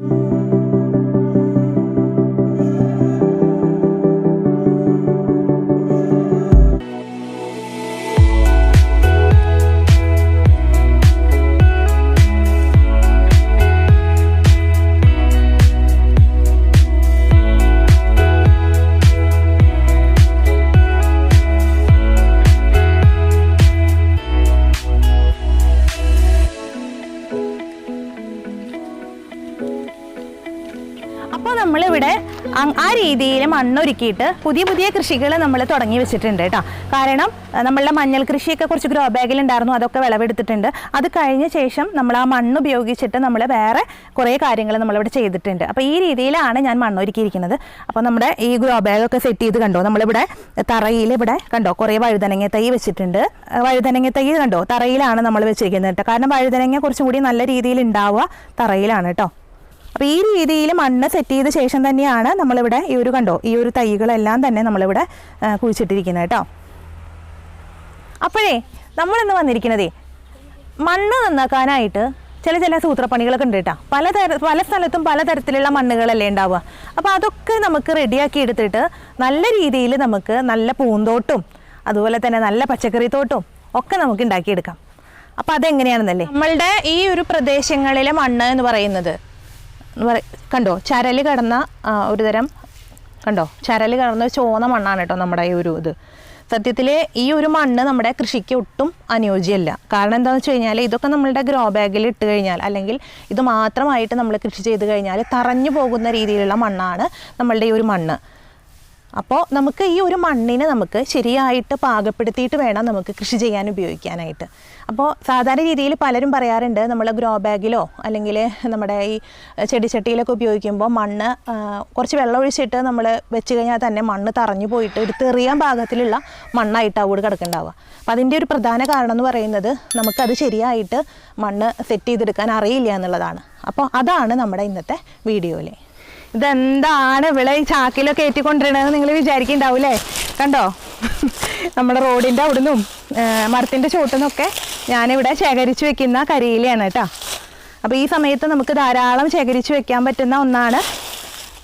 അപ്പോൾ ആ രീതിയിൽ മണ്ണൊരുക്കിയിട്ട് പുതിയ പുതിയ കൃഷികൾ നമ്മൾ തുടങ്ങി വെച്ചിട്ടുണ്ട് കേട്ടോ. കാരണം നമ്മളുടെ മഞ്ഞൾ കൃഷിയൊക്കെ കുറച്ച് ഗ്രോ ബാഗിൽ ഉണ്ടായിരുന്നു അതൊക്കെ വിളവെടുത്തിട്ടുണ്ട്. അത് കഴിഞ്ഞ ശേഷം നമ്മൾ ആ മണ്ണ് ഉപയോഗിച്ചിട്ട് നമ്മൾ വേറെ കുറേ കാര്യങ്ങൾ നമ്മളിവിടെ ചെയ്തിട്ടുണ്ട്. അപ്പോൾ ഈ രീതിയിലാണ് ഞാൻ മണ്ണൊരുക്കിയിരിക്കുന്നത്. അപ്പോൾ നമ്മുടെ ഈ ഗ്രോ ബാഗൊക്കെ സെറ്റ് ചെയ്ത് കണ്ടോ? നമ്മളിവിടെ തറയിൽ ഇവിടെ കണ്ടോ? കുറേ വഴുതനങ്ങ തൈ വെച്ചിട്ടുണ്ട്. വഴുതനങ്ങ തൈ കണ്ടോ? തറയിലാണ് നമ്മൾ വെച്ചിരിക്കുന്നത് കേട്ടോ. കാരണം വഴുതനങ്ങ കുറച്ചും കൂടി നല്ല രീതിയിൽ ഉണ്ടാവുക തറയിലാണ് കേട്ടോ. അപ്പോൾ ഈ രീതിയിൽ മണ്ണ് സെറ്റ് ചെയ്ത ശേഷം തന്നെയാണ് നമ്മളിവിടെ ഈ ഒരു കണ്ടോ ഈ ഒരു തൈകളെല്ലാം തന്നെ നമ്മളിവിടെ കുഴിച്ചിട്ടിരിക്കുന്നത് കേട്ടോ. അപ്പോഴേ നമ്മളിന്ന് വന്നിരിക്കുന്നതേ മണ്ണ് നന്നാക്കാനായിട്ട് ചില ചില സൂത്രപ്പണികളൊക്കെ ഉണ്ട് കേട്ടോ. പല തര പല സ്ഥലത്തും പല തരത്തിലുള്ള മണ്ണുകളല്ലേ ഉണ്ടാവുക. അപ്പോൾ അതൊക്കെ നമുക്ക് റെഡിയാക്കി എടുത്തിട്ട് നല്ല രീതിയിൽ നമുക്ക് നല്ല പൂന്തോട്ടും അതുപോലെ തന്നെ നല്ല പച്ചക്കറി തോട്ടും ഒക്കെ നമുക്ക് ഉണ്ടാക്കിയെടുക്കാം. അപ്പോൾ അതെങ്ങനെയാണെന്നല്ലേ? നമ്മളുടെ ഈ ഒരു പ്രദേശങ്ങളിലെ മണ്ണ് എന്ന് പറയുന്നത് കണ്ടോ? ചരൽ കടന്ന ഒരു തരം കണ്ടോ? ചരൽ കടന്ന ചോന്ന മണ്ണാണ് കേട്ടോ നമ്മുടെ ഈ ഒരു ഇത്. സത്യത്തിൽ ഈ ഒരു മണ്ണ് നമ്മുടെ കൃഷിക്ക് ഒട്ടും അനുയോജ്യമല്ല. കാരണം എന്താണെന്ന് വെച്ച് കഴിഞ്ഞാൽ ഇതൊക്കെ നമ്മളുടെ ഗ്രോ ബാഗിൽ ഇട്ട് കഴിഞ്ഞാൽ അല്ലെങ്കിൽ ഇത് മാത്രമായിട്ട് നമ്മൾ കൃഷി ചെയ്ത് കഴിഞ്ഞാൽ തറഞ്ഞു പോകുന്ന രീതിയിലുള്ള മണ്ണാണ് നമ്മളുടെ ഈ ഒരു മണ്ണ്. അപ്പോൾ നമുക്ക് ഈ ഒരു മണ്ണിനെ നമുക്ക് ശരിയായിട്ട് പാകപ്പെടുത്തിയിട്ട് വേണം നമുക്ക് കൃഷി ചെയ്യാൻ ഉപയോഗിക്കാനായിട്ട്. അപ്പോൾ സാധാരണ രീതിയിൽ പലരും പറയാറുണ്ട് നമ്മൾ ഗ്രോ ബാഗിലോ അല്ലെങ്കിൽ നമ്മുടെ ഈ ചെടിച്ചട്ടിയിലൊക്കെ ഉപയോഗിക്കുമ്പോൾ മണ്ണ് കുറച്ച് വെള്ളം ഒഴിച്ചിട്ട് നമ്മൾ വെച്ച് കഴിഞ്ഞാൽ തന്നെ മണ്ണ് തറഞ്ഞു പോയിട്ട് ഒരു തെറിയാൻ ഭാഗത്തിലുള്ള മണ്ണായിട്ട് അവിടെ കിടക്കുന്നുണ്ടാവുക അപ്പോൾ അതിന്റെ ഒരു പ്രധാന കാരണം എന്ന് പറയുന്നത് നമുക്കത് ശരിയായിട്ട് മണ്ണ് സെറ്റ് ചെയ്തെടുക്കാൻ അറിയില്ല എന്നുള്ളതാണ്. അപ്പോൾ അതാണ് നമ്മുടെ ഇന്നത്തെ വീഡിയോയിൽ ഇതെന്താണ് ഇവിടെ ഈ ചാക്കിലൊക്കെ ഏറ്റിക്കൊണ്ടിരണമെന്ന് നിങ്ങൾ വിചാരിക്കുന്നുണ്ടാവൂലേ കണ്ടോ? നമ്മുടെ റോഡിന്റെ അവിടുന്നും മരത്തിന്റെ ചോട്ടുനിന്നൊക്കെ ഞാനിവിടെ ശേഖരിച്ച് വെക്കുന്ന കരിയിലയാണ് കേട്ടോ. അപ്പോൾ ഈ സമയത്ത് നമുക്ക് ധാരാളം ശേഖരിച്ച് വെക്കാൻ പറ്റുന്ന ഒന്നാണ്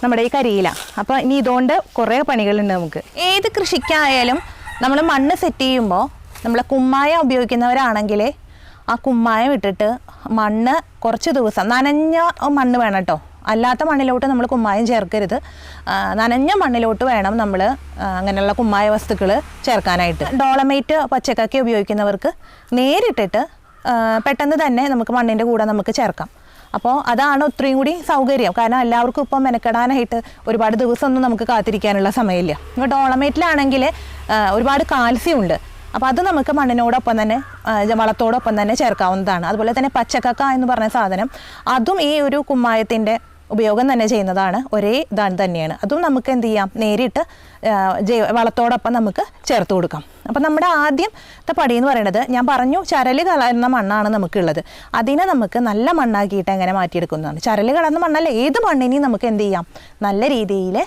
നമ്മുടെ ഈ കരിയില. അപ്പോൾ ഇനി ഇതുകൊണ്ട് കുറേ പണികളുണ്ട് നമുക്ക്. ഏത് കൃഷിക്കായാലും നമ്മൾ മണ്ണ് സെറ്റ് ചെയ്യുമ്പോൾ നമ്മൾ കുമ്മായ ഉപയോഗിക്കുന്നവരാണെങ്കിൽ ആ കുമ്മായം ഇട്ടിട്ട് മണ്ണ് കുറച്ച് ദിവസം നനഞ്ഞ മണ്ണ് വേണം കേട്ടോ. അല്ലാത്ത മണ്ണിലോട്ട് നമ്മൾ കുമ്മായം ചേർക്കരുത്. നനഞ്ഞ മണ്ണിലോട്ട് വേണം നമ്മൾ അങ്ങനെയുള്ള കുമ്മായ വസ്തുക്കൾ ചേർക്കാനായിട്ട്. ഡോളമേറ്റ് പച്ചക്കക്കി ഉപയോഗിക്കുന്നവർക്ക് നേരിട്ടിട്ട് പെട്ടെന്ന് തന്നെ നമുക്ക് മണ്ണിന്റെ കൂടെ നമുക്ക് ചേർക്കാം. അപ്പോൾ അതാണ് ഒത്തിരിയും കൂടി സൗകര്യം. കാരണം എല്ലാവർക്കും ഇപ്പം മെനക്കെടാനായിട്ട് ഒരുപാട് ദിവസമൊന്നും നമുക്ക് കാത്തിരിക്കാനുള്ള സമയമില്ല. ഇപ്പോൾ ഡോളമേറ്റിലാണെങ്കിൽ ഒരുപാട് കാൽസ്യം ഉണ്ട്. അപ്പോൾ അത് നമുക്ക് മണ്ണിനോടൊപ്പം തന്നെ വളത്തോടൊപ്പം തന്നെ ചേർക്കാവുന്നതാണ്. അതുപോലെ തന്നെ പച്ചക്കക്ക എന്ന് പറഞ്ഞ സാധനം അതും ഈ ഒരു കുമ്മായത്തിന്റെ ഉപയോഗം തന്നെ ചെയ്യുന്നതാണ് ഒരേ ഇതാണ് തന്നെയാണ്. അതും നമുക്ക് എന്ത് ചെയ്യാം? നേരിട്ട് ജൈവ വളത്തോടൊപ്പം നമുക്ക് ചേർത്ത് കൊടുക്കാം. അപ്പം നമ്മുടെ ആദ്യത്തെ പടി എന്ന് പറയുന്നത് ഞാൻ പറഞ്ഞു ചരൽ കലർന്ന മണ്ണാണ് നമുക്കുള്ളത്. അതിനെ നമുക്ക് നല്ല മണ്ണാക്കിയിട്ട് എങ്ങനെ മാറ്റിയെടുക്കുന്നതാണ്? ചരൽ കലർന്ന മണ്ണല്ല ഏത് മണ്ണിനെയും നമുക്ക് എന്ത് ചെയ്യാം? നല്ല രീതിയിൽ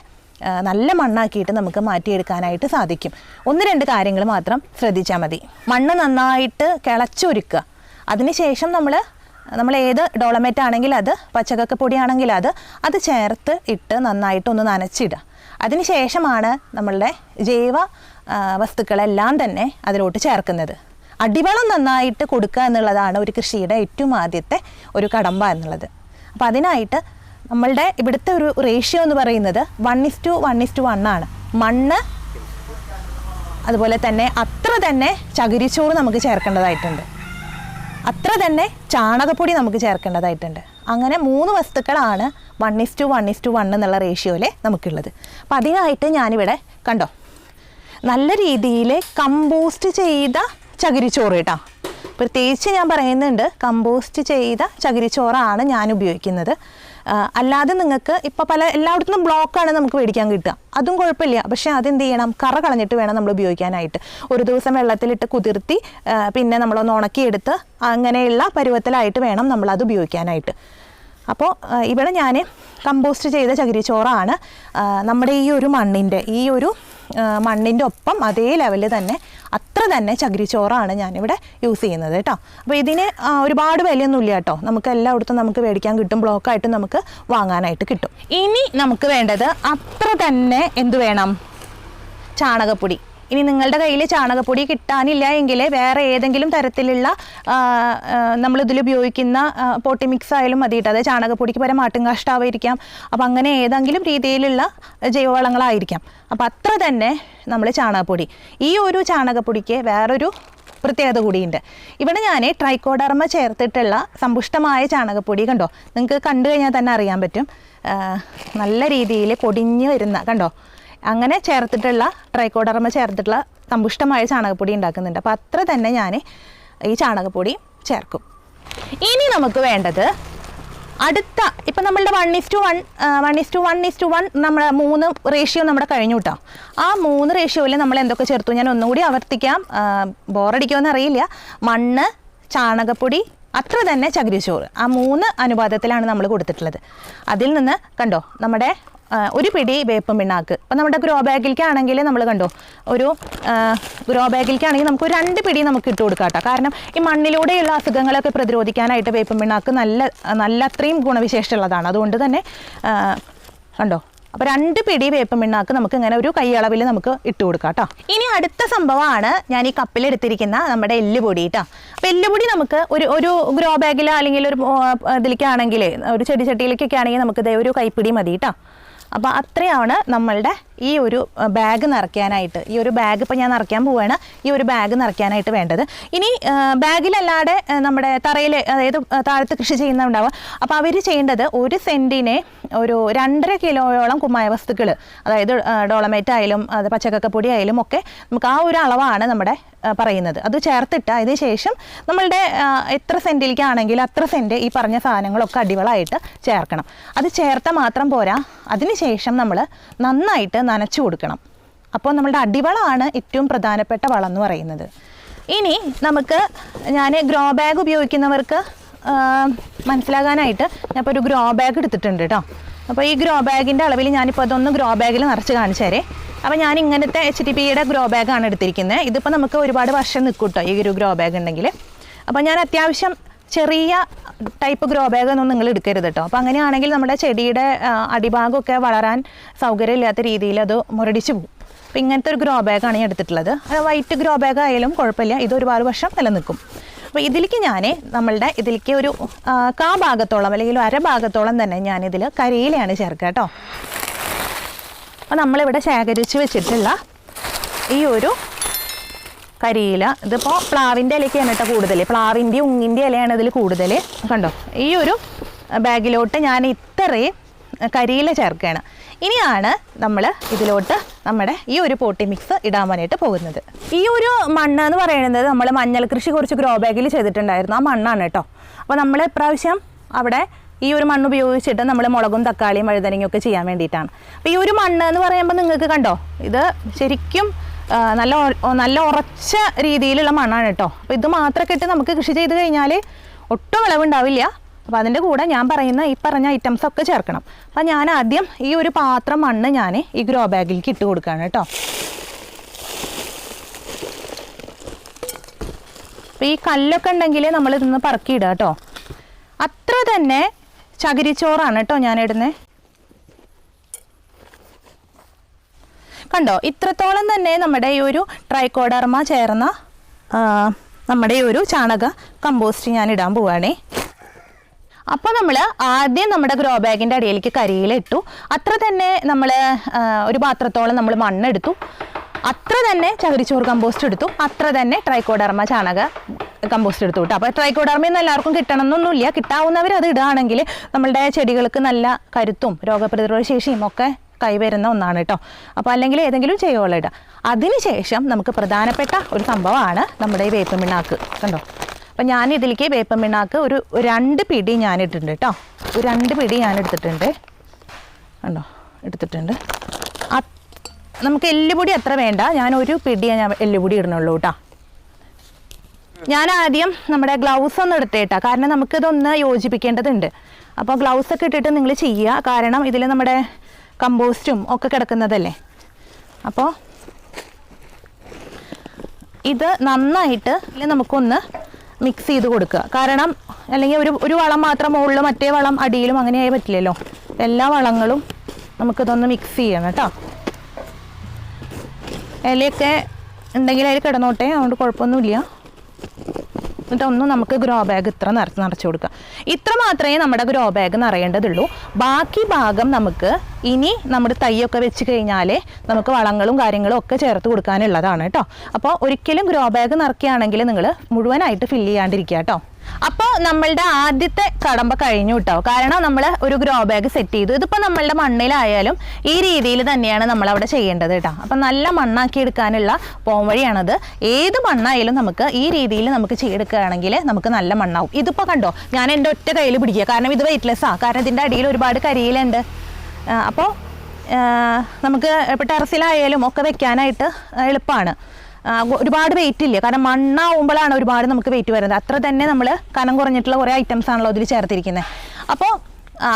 നല്ല മണ്ണാക്കിയിട്ട് നമുക്ക് മാറ്റിയെടുക്കാനായിട്ട് സാധിക്കും. ഒന്ന് രണ്ട് കാര്യങ്ങൾ മാത്രം ശ്രദ്ധിച്ചാൽ മതി. മണ്ണ് നന്നായിട്ട് കിളച്ചൊരുക്കുക. അതിനുശേഷം നമ്മൾ നമ്മൾ ഏത് ഡോളമേറ്റ് ആണെങ്കിൽ അത് പച്ചക്കക്ക പൊടിയാണെങ്കിൽ അത് അത് ചേർത്ത് ഇട്ട് നന്നായിട്ട് ഒന്ന് നനച്ചിടുക. അതിനുശേഷമാണ് നമ്മളുടെ ജൈവ വസ്തുക്കളെല്ലാം തന്നെ അതിലോട്ട് ചേർക്കുന്നത്. അടിവളം നന്നായിട്ട് കൊടുക്കുക എന്നുള്ളതാണ് ഒരു കൃഷിയുടെ ഏറ്റവും ആദ്യത്തെ ഒരു കടമ്പ എന്നുള്ളത്. അപ്പോൾ അതിനായിട്ട് നമ്മളുടെ ഇവിടുത്തെ ഒരു റേഷ്യോ എന്ന് പറയുന്നത് one is to one is to one ആണ്. മണ്ണ് അതുപോലെ തന്നെ അത്ര തന്നെ ചകിരിച്ചോറ് നമുക്ക് ചേർക്കേണ്ടതായിട്ടുണ്ട്. അത്ര തന്നെ ചാണകപ്പൊടി നമുക്ക് ചേർക്കേണ്ടതായിട്ടുണ്ട്. അങ്ങനെ മൂന്ന് വസ്തുക്കളാണ് one is to one is to one എന്നുള്ള റേഷ്യോയിൽ നമുക്കുള്ളത്. അപ്പം അതിനായിട്ട് ഞാനിവിടെ കണ്ടോ? നല്ല രീതിയിൽ കമ്പോസ്റ്റ് ചെയ്ത ചകിരിച്ചോറ് കേട്ടോ. പ്രത്യേകിച്ച് ഞാൻ പറയുന്നുണ്ട് കമ്പോസ്റ്റ് ചെയ്ത ചകിരിച്ചോറാണ് ഞാൻ ഉപയോഗിക്കുന്നത്. അല്ലാതെ നിങ്ങൾക്ക് ഇപ്പോൾ പല എല്ലായിടത്തും ബ്ലോക്കാണ് നമുക്ക് മേടിക്കാൻ കിട്ടുക. അതും കുഴപ്പമില്ല. പക്ഷേ അതെന്ത് ചെയ്യണം? കറ കളഞ്ഞിട്ട് വേണം നമ്മൾ ഉപയോഗിക്കാനായിട്ട്. ഒരു ദിവസം വെള്ളത്തിലിട്ട് കുതിർത്തി പിന്നെ നമ്മളൊന്ന് ഉണക്കിയെടുത്ത് അങ്ങനെയുള്ള പരുവത്തിലായിട്ട് വേണം നമ്മളത് ഉപയോഗിക്കാനായിട്ട്. അപ്പോൾ ഇവിടെ ഞാൻ കമ്പോസ്റ്റ് ചെയ്ത ചകിരിച്ചോറാണ്. നമ്മുടെ ഈ ഒരു മണ്ണിന്റെ ഈ ഒരു മണ്ണിന്റെ ഒപ്പം അതേ ലെവലിൽ തന്നെ അത്ര തന്നെ ചകിരിച്ചോറാണ് ഞാനിവിടെ യൂസ് ചെയ്യുന്നത് കേട്ടോ. അപ്പോൾ ഇതിന് ഒരുപാട് വിലയൊന്നുമില്ല കേട്ടോ. നമുക്ക് എല്ലായിടത്തും നമുക്ക് മേടിക്കാൻ കിട്ടും ബ്ലോക്കായിട്ട് നമുക്ക് വാങ്ങാനായിട്ട് കിട്ടും. ഇനി നമുക്ക് വേണ്ടത് അത്ര തന്നെ എന്ത് വേണം? ചാണകപ്പൊടി. ഇനി നിങ്ങളുടെ കയ്യിൽ ചാണകപ്പൊടി കിട്ടാനില്ല എങ്കിൽ വേറെ ഏതെങ്കിലും തരത്തിലുള്ള നമ്മളിതിൽ ഉപയോഗിക്കുന്ന പോട്ടി മിക്സ് ആയാലും മതി കേട്ടോ അതായത് ചാണകപ്പൊടിക്ക് പരം ആട്ടുംകാഷ്ടാവായിരിക്കാം അപ്പം അങ്ങനെ ഏതെങ്കിലും രീതിയിലുള്ള ജൈവവളങ്ങളായിരിക്കാം. അപ്പം അത്ര തന്നെ നമ്മൾ ചാണകപ്പൊടി. ഈ ഒരു ചാണകപ്പൊടിക്ക് വേറൊരു പ്രത്യേകത കൂടിയുണ്ട്. ഇവിടെ ഞാൻ ട്രൈക്കോഡർമ ചേർത്തിട്ടുള്ള സമ്പുഷ്ടമായ ചാണകപ്പൊടി കണ്ടോ? നിങ്ങൾക്ക് കണ്ടു കഴിഞ്ഞാൽ തന്നെ അറിയാൻ പറ്റും. നല്ല രീതിയിൽ പൊടിഞ്ഞ് വരുന്ന കണ്ടോ? അങ്ങനെ ചേർത്തിട്ടുള്ള ട്രൈക്കോഡർമ ചേർത്തിട്ടുള്ള സമ്പുഷ്ടമായ ചാണകപ്പൊടി ഉണ്ടാക്കുന്നുണ്ട്. അപ്പോൾ അത്ര തന്നെ ഞാൻ ഈ ചാണകപ്പൊടി ചേർക്കും. ഇനി നമുക്ക് വേണ്ടത് അടുത്ത ഇപ്പം നമ്മളുടെ one is to one one is to one is to one നമ്മൾ മൂന്ന് റേഷ്യോ നമ്മുടെ കഴിഞ്ഞു കിട്ടാം ആ മൂന്ന് റേഷ്യോയിൽ നമ്മൾ എന്തൊക്കെ ചേർത്തു? ഞാൻ ഒന്നുകൂടി ആവർത്തിക്കാം. ബോറടിക്കുമെന്ന് അറിയില്ല. മണ്ണ് ചാണകപ്പൊടി അത്ര തന്നെ ചകിരിച്ചോറ്. ആ മൂന്ന് അനുപാതത്തിലാണ് നമ്മൾ കൊടുത്തിട്ടുള്ളത്. അതിൽ നിന്ന് കണ്ടോ നമ്മുടെ ഒരു പിടി വേപ്പം പിണ്ണാക്ക്. അപ്പം നമ്മുടെ ഗ്രോ ബാഗിലേക്കാണെങ്കിൽ നമ്മൾ കണ്ടോ ഒരു ഗ്രോ ബാഗിലേക്കാണെങ്കിൽ നമുക്ക് രണ്ട് പിടി നമുക്ക് ഇട്ട് കൊടുക്കാം കാരണം ഈ മണ്ണിലൂടെയുള്ള അസുഖങ്ങളൊക്കെ പ്രതിരോധിക്കാനായിട്ട് വേപ്പം പിണ്ണാക്ക് നല്ല നല്ല അത്രയും ഗുണവിശേഷമുള്ളതാണ്. അതുകൊണ്ട് തന്നെ കണ്ടോ അപ്പോൾ രണ്ട് പിടി വേപ്പും പിണ്ണാക്ക് നമുക്ക് ഇങ്ങനെ ഒരു കൈയളവിൽ നമുക്ക് ഇട്ട് കൊടുക്കാം കേട്ടോ ഇനി അടുത്ത സംഭവമാണ് ഞാൻ ഈ കപ്പിലെടുത്തിരിക്കുന്ന നമ്മുടെ എല്ലുപൊടി കേട്ടോ അപ്പോൾ എല്ലുപൊടി നമുക്ക് ഒരു ഒരു ഗ്രോ ബാഗിലോ അല്ലെങ്കിൽ ഒരു ഇതിലേക്കാണെങ്കിൽ ഒരു ചെടി ചട്ടിയിലേക്കൊക്കെ ആണെങ്കിൽ നമുക്ക് ഇതേ ഒരു കൈപ്പിടി മതി കേട്ടോ അപ്പോൾ അത്രയാണ് നമ്മളുടെ ഈ ഒരു ബാഗ് നിറയ്ക്കാനായിട്ട്. ഈ ഒരു ബാഗ് ഇപ്പോൾ ഞാൻ നിറയ്ക്കാൻ പോവുകയാണ് ഈ ഒരു ബാഗ് നിറയ്ക്കാനായിട്ട് വേണ്ടത്. ഇനി ബാഗിലല്ലാതെ നമ്മുടെ തറയിൽ അതായത് താഴത്ത് കൃഷി ചെയ്യുന്നുണ്ടാവുക അപ്പോൾ അവർ ചെയ്യേണ്ടത് ഒരു സെന്റിനെ ഒരു രണ്ടര കിലോയോളം കുമ്മായ വസ്തുക്കൾ അതായത് ഡോളമേറ്റ് ആയാലും അത് പച്ചക്കക്കപ്പൊടി ആയാലും ഒക്കെ നമുക്ക് ആ ഒരു അളവാണ് നമ്മുടെ പറയുന്നത്. അത് ചേർത്തിട്ട് അതിന് ശേഷം നമ്മളുടെ എത്ര സെന്റിലേക്കാണെങ്കിൽ അത്ര സെന്റ് ഈ പറഞ്ഞ സാധനങ്ങളൊക്കെ അടിവളമായിട്ട് ചേർക്കണം. അത് ചേർത്താൽ മാത്രം പോരാ. അതിനുശേഷം നമ്മൾ നന്നായിട്ട് നനച്ചു കൊടുക്കണം. അപ്പോൾ നമ്മളുടെ അടിവളമാണ് ഏറ്റവും പ്രധാനപ്പെട്ട വളം എന്ന് പറയുന്നത്. ഇനി നമുക്ക് ഞാൻ ഗ്രോ ബാഗ് ഉപയോഗിക്കുന്നവർക്ക് മനസ്സിലാകാനായിട്ട് ഞാൻ ഇപ്പോൾ ഒരു ഗ്രോ ബാഗ് എടുത്തിട്ടുണ്ട് കേട്ടോ അപ്പോൾ ഈ ഗ്രോ ബാഗിന്റെ അളവിൽ ഞാനിപ്പോൾ അതൊന്ന് ഗ്രോ ബാഗിൽ നിറച്ച് കാണിച്ചു തരേ അപ്പോൾ ഞാൻ ഇങ്ങനത്തെ എച്ച് ടി പിയുടെ ഗ്രോ ബാഗാണ് എടുത്തിരിക്കുന്നത് ഇതിപ്പോൾ നമുക്ക് ഒരുപാട് വർഷം നിൽക്കും കേട്ടോ ഈ ഒരു ഗ്രോ ബാഗ് ഉണ്ടെങ്കിൽ അപ്പോൾ ഞാൻ അത്യാവശ്യം ചെറിയ ടൈപ്പ് ഗ്രോ ബാഗ് ഒന്നും നിങ്ങൾ എടുക്കരുത് കേട്ടോ അപ്പോൾ അങ്ങനെയാണെങ്കിൽ നമ്മുടെ ചെടിയുടെ അടിഭാഗമൊക്കെ വളരാൻ സൗകര്യമില്ലാത്ത രീതിയിൽ അത് മുരടിച്ച് പോകും. അപ്പോൾ ഇങ്ങനത്തെ ഒരു ഗ്രോ ബാഗാണ് ഞാൻ എടുത്തിട്ടുള്ളത്. അത് വൈറ്റ് ഗ്രോ ബാഗ് ആയാലും കുഴപ്പമില്ല. ഇത് ഒരുപാട് വർഷം നിലനിൽക്കും. അപ്പോൾ ഇതിലേക്ക് ഞാൻ നമ്മളുടെ ഇതിലേക്ക് ഒരു കാ ഭാഗത്തോളം അല്ലെങ്കിൽ അര ഭാഗത്തോളം തന്നെ ഞാനിതിൽ കരിയിലയാണ് ചേർക്കുക കേട്ടോ അപ്പോൾ നമ്മളിവിടെ ശേഖരിച്ച് വെച്ചിട്ടുള്ള ഈ ഒരു കരിയില. ഇതിപ്പോൾ പ്ലാവിന്റെ ഇലയ്ക്കാണ് കേട്ടോ കൂടുതൽ പ്ലാവിന്റെ ഉങ്ങിന്റെ ഇലയാണ് ഇതിൽ കൂടുതൽ കണ്ടോ? ഈ ഒരു ബാഗിലോട്ട് ഞാൻ ഇത്രയും കരിയില ചേർക്കുകയാണ്. ഇനിയാണ് നമ്മൾ ഇതിലോട്ട് നമ്മുടെ ഈ ഒരു പോട്ടി മിക്സ് ഇടാൻ വേണ്ടിയിട്ട് പോകുന്നത്. ഈ ഒരു മണ്ണ് എന്ന് പറയുന്നത് നമ്മൾ മഞ്ഞൾ കൃഷി കുറച്ച് ഗ്രോ ബാഗിൽ ചെയ്തിട്ടുണ്ടായിരുന്നു. ആ മണ്ണാണ് കേട്ടോ. അപ്പോൾ നമ്മൾ ഇപ്രാവശ്യം അവിടെ ഈ ഒരു മണ്ണ് ഉപയോഗിച്ചിട്ട് നമ്മൾ മുളകും തക്കാളിയും വഴുതനങ്ങയും ഒക്കെ ചെയ്യാൻ വേണ്ടിയിട്ടാണ്. അപ്പോൾ ഈ ഒരു മണ്ണ് എന്ന് പറയുമ്പോൾ നിങ്ങൾക്ക് കണ്ടോ? ഇത് ശരിക്കും നല്ല നല്ല ഉറച്ച രീതിയിലുള്ള മണ്ണാണ് കേട്ടോ. അപ്പോൾ ഇത് മാത്രമൊക്കെ ഇട്ട് നമുക്ക് കൃഷി ചെയ്ത് കഴിഞ്ഞാൽ ഒട്ടും വിളവുണ്ടാവില്ല. അപ്പോൾ അതിന്റെ കൂടെ ഞാൻ പറയുന്ന ഈ പറഞ്ഞ ഐറ്റംസ് ഒക്കെ ചേർക്കണം. അപ്പോൾ ഞാൻ ആദ്യം ഈ ഒരു പാത്രം മണ്ണ് ഞാൻ ഈ ഗ്രോ ബാഗിലേക്ക് ഇട്ട് കൊടുക്കുകയാണ് കേട്ടോ. അപ്പോൾ ഈ കല്ലൊക്കെ ഉണ്ടെങ്കിൽ നമ്മൾ ഇതൊന്ന് പറക്കിയിടുക കേട്ടോ. അത്ര തന്നെ ചകിരിച്ചോറാണ് കേട്ടോ ഞാൻ ഇടുന്നത് കണ്ടോ? ഇത്രത്തോളം തന്നെ നമ്മുടെ ഈ ഒരു ട്രൈക്കോഡർമ ചേർന്ന നമ്മുടെ ഈ ഒരു ചാണക കമ്പോസ്റ്റ് ഞാൻ ഇടാൻ പോവുകയാണേ അപ്പോൾ നമ്മൾ ആദ്യം നമ്മുടെ ഗ്രോ ബാഗിന്റെ അടിയിലേക്ക് കരിയിലിട്ടു. അത്ര തന്നെ നമ്മൾ ഒരു പാത്രത്തോളം നമ്മൾ മണ്ണെടുത്തു. അത്ര തന്നെ ചകിരിച്ചോറ് കമ്പോസ്റ്റ് എടുത്തു. അത്ര തന്നെ ട്രൈക്കോഡർമ ചാണക കമ്പോസ്റ്റ് എടുത്തു വിട്ടു. അപ്പോൾ ട്രൈക്കോഡർമയൊന്നും എല്ലാവർക്കും കിട്ടണമെന്നൊന്നുമില്ല. കിട്ടാവുന്നവർ അത് ഇടുകയാണെങ്കിൽ നമ്മളുടെ ചെടികൾക്ക് നല്ല കരുത്തും രോഗപ്രതിരോധ ശേഷിയും ഒക്കെ കൈവരുന്ന ഒന്നാണ് കേട്ടോ അപ്പോൾ അല്ലെങ്കിൽ ഏതെങ്കിലും ചെയ്യുവോളം ഇടുക അതിനുശേഷം നമുക്ക് പ്രധാനപ്പെട്ട ഒരു സംഭവമാണ് നമ്മുടെ ഈ വേപ്പ് പിണ്ണാക്ക് കണ്ടോ? അപ്പോൾ ഞാൻ ഇതിലേക്ക് വേപ്പ് പിണ്ണാക്ക് ഒരു രണ്ട് പിടി ഞാൻ ഇട്ടിട്ടുണ്ട് കേട്ടോ ഒരു രണ്ട് പിടി ഞാൻ എടുത്തിട്ടുണ്ട്. കണ്ടോ? എടുത്തിട്ടുണ്ട്. നമുക്ക് എല്ലുപൊടി അത്ര വേണ്ട. ഞാൻ ഒരു പിടിയാണ് ഞാൻ എല്ലുപൊടി ഇടണുള്ളൂ കേട്ടോ ഞാൻ ആദ്യം നമ്മുടെ ഗ്ലൗസ് ഒന്ന് എടുത്തേട്ടാ. കാരണം നമുക്കിതൊന്ന് യോജിപ്പിക്കേണ്ടതുണ്ട്. അപ്പോൾ ഗ്ലൗസ് ഒക്കെ ഇട്ടിട്ട് നിങ്ങൾ ചെയ്യുക. കാരണം ഇതിൽ നമ്മുടെ കമ്പോസ്റ്റും ഒക്കെ കിടക്കുന്നതല്ലേ? അപ്പോൾ ഇത് നന്നായിട്ട് ഇതിൽ നമുക്കൊന്ന് മിക്സ് ചെയ്ത് കൊടുക്കുക. കാരണം അല്ലെങ്കിൽ ഒരു ഒരു വളം മാത്രം മുകളിലും മറ്റേ വളം അടിയിലും അങ്ങനെയായി പറ്റില്ലല്ലോ. എല്ലാ വളങ്ങളും നമുക്കിതൊന്ന് മിക്സ് ചെയ്യണം കേട്ടോ. ഇലയൊക്കെ ഉണ്ടെങ്കിൽ അതിൽ കിടന്നോട്ടെ. അതുകൊണ്ട് കുഴപ്പമൊന്നുമില്ല. എന്നിട്ട് ഒന്ന് നമുക്ക് ഗ്രോ ബാഗ് ഇത്ര നിറച്ച് നിറച്ച് കൊടുക്കുക ഇത്ര മാത്രമേ നമ്മുടെ ഗ്രോ ബാഗ് നിറയേണ്ടതുള്ളൂ. ബാക്കി ഭാഗം നമുക്ക് ഇനി നമ്മുടെ തൈയൊക്കെ വെച്ച് കഴിഞ്ഞാൽ നമുക്ക് വളങ്ങളും കാര്യങ്ങളും ഒക്കെ ചേർത്ത് കൊടുക്കാനുള്ളതാണ് കേട്ടോ. അപ്പോൾ ഒരിക്കലും ഗ്രോ ബാഗ് നിറയ്ക്കുകയാണെങ്കിൽ നിങ്ങൾ മുഴുവനായിട്ട് ഫില്ല് ചെയ്യാണ്ടിരിക്കുക കേട്ടോ. അപ്പോൾ നമ്മളുടെ ആദ്യത്തെ കടമ്പ കഴിഞ്ഞു കേട്ടോ കാരണം നമ്മൾ ഒരു ഗ്രോ ബാഗ് സെറ്റ് ചെയ്തു. ഇതിപ്പോൾ നമ്മളുടെ മണ്ണിലായാലും ഈ രീതിയിൽ തന്നെയാണ് നമ്മൾ അവിടെ ചെയ്യേണ്ടത് കേട്ടോ അപ്പം നല്ല മണ്ണാക്കി എടുക്കാനുള്ള പോംവഴിയാണത് ഏത് മണ്ണായാലും നമുക്ക് ഈ രീതിയിൽ നമുക്ക് ചെയ്തെടുക്കുകയാണെങ്കിൽ നമുക്ക് നല്ല മണ്ണാവും. ഇതിപ്പോൾ കണ്ടോ? ഞാൻ എന്റെ ഒറ്റ കയ്യിൽ പിടിക്കുക. കാരണം ഇത് വെയിറ്റ്ലെസ് ആ. കാരണം ഇതിന്റെ അടിയിൽ ഒരുപാട് കരിയിലുണ്ട്. അപ്പോൾ നമുക്ക് ഇപ്പോൾ ടെറസിലായാലും ഒക്കെ വെക്കാനായിട്ട് എളുപ്പമാണ്. ഒരുപാട് വെയിറ്റ് ഇല്ല? കാരണം മണ്ണാവുമ്പോഴാണ് ഒരുപാട് നമുക്ക് വെയിറ്റ് വരുന്നത്. അത്ര തന്നെ നമ്മൾ കനം കുറഞ്ഞിട്ടുള്ള കുറേ ഐറ്റംസ് ആണല്ലോ അതിൽ ചേർത്തിരിക്കുന്നത് അപ്പോൾ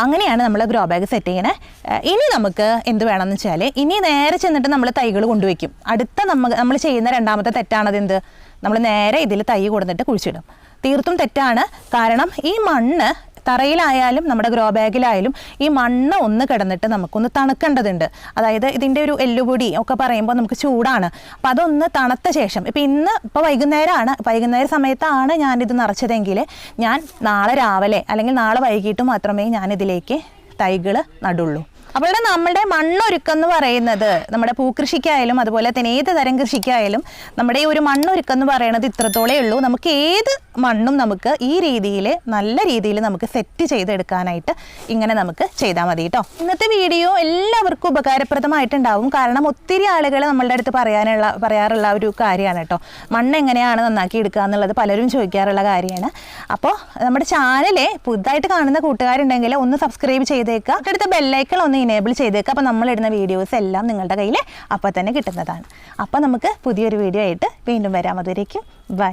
അങ്ങനെയാണ് നമ്മൾ ഗ്രോ ബാഗ് സെറ്റ് ചെയ്യുന്നത് ഇനി നമുക്ക് എന്ത് വേണമെന്ന് വെച്ചാൽ ഇനി നേരെ ചെന്നിട്ട് നമ്മൾ തൈകൾ കൊണ്ടുവയ്ക്കും. അടുത്ത നമ്മൾ നമ്മൾ ചെയ്യുന്ന രണ്ടാമത്തെ തെറ്റാണത് എന്ത് നമ്മൾ നേരെ ഇതിൽ തൈ കൊടുത്തിട്ട് കുഴിച്ചിടും. തീർത്തും തെറ്റാണ്. കാരണം ഈ മണ്ണ് തറയിലായാലും നമ്മുടെ ഗ്രോ ബാഗിലായാലും ഈ മണ്ണ് ഒന്ന് കിടന്നിട്ട് നമുക്കൊന്ന് തണുക്കേണ്ടതുണ്ട്. അതായത് ഇതിന്റെ ഒരു എല്ലുപൊടി ഒക്കെ പറയുമ്പോൾ നമുക്ക് ചൂടാണ്. അപ്പം അതൊന്ന് തണുത്ത ശേഷം ഇപ്പം ഇന്ന് ഇപ്പോൾ വൈകുന്നേരമാണ് വൈകുന്നേര സമയത്താണ് ഞാനിത് നിറച്ചതെങ്കിൽ ഞാൻ നാളെ രാവിലെ അല്ലെങ്കിൽ നാളെ വൈകിട്ട് മാത്രമേ ഞാനിതിലേക്ക് തൈകൾ നടുള്ളൂ. അപ്പോൾ ഇവിടെ നമ്മുടെ മണ്ണൊരുക്കം എന്ന് പറയുന്നത് നമ്മുടെ പൂക്കൃഷിക്കായാലും അതുപോലെ തന്നെ ഏത് തരം കൃഷിക്കായാലും നമ്മുടെ ഈ ഒരു മണ്ണൊരുക്കം എന്ന് പറയുന്നത് ഇത്രത്തോളേ ഉള്ളൂ. നമുക്ക് ഏത് മണ്ണും നമുക്ക് ഈ രീതിയിൽ നല്ല രീതിയിൽ നമുക്ക് സെറ്റ് ചെയ്തെടുക്കാനായിട്ട് ഇങ്ങനെ നമുക്ക് ചെയ്താൽ മതി കേട്ടോ ഇന്നത്തെ വീഡിയോ എല്ലാവർക്കും ഉപകാരപ്രദമായിട്ടുണ്ടാവും. കാരണം ഒത്തിരി ആളുകൾ നമ്മളുടെ അടുത്ത് പറയാനുള്ള പറയാറുള്ള ഒരു കാര്യമാണ് കേട്ടോ മണ്ണ് എങ്ങനെയാണ് നന്നാക്കി എടുക്കുക എന്നുള്ളത് പലരും ചോദിക്കാറുള്ള കാര്യമാണ്. അപ്പോൾ നമ്മുടെ ചാനലെ പുതുതായിട്ട് കാണുന്ന കൂട്ടുകാരുണ്ടെങ്കിൽ ഒന്ന് സബ്സ്ക്രൈബ് ചെയ്തേക്കുക. അടുത്ത ബെല്ലൈക്കൾ ഒന്ന് ഇനേബിൾ ചെയ്തേക്കുക അപ്പോൾ നമ്മളിടുന്ന വീഡിയോസ് എല്ലാം നിങ്ങളുടെ കയ്യിൽ അപ്പോൾ തന്നെ കിട്ടുന്നതാണ്. അപ്പോൾ നമുക്ക് പുതിയൊരു വീഡിയോ ആയിട്ട് വീണ്ടും വരാം. അതുവരേക്കും ബൈ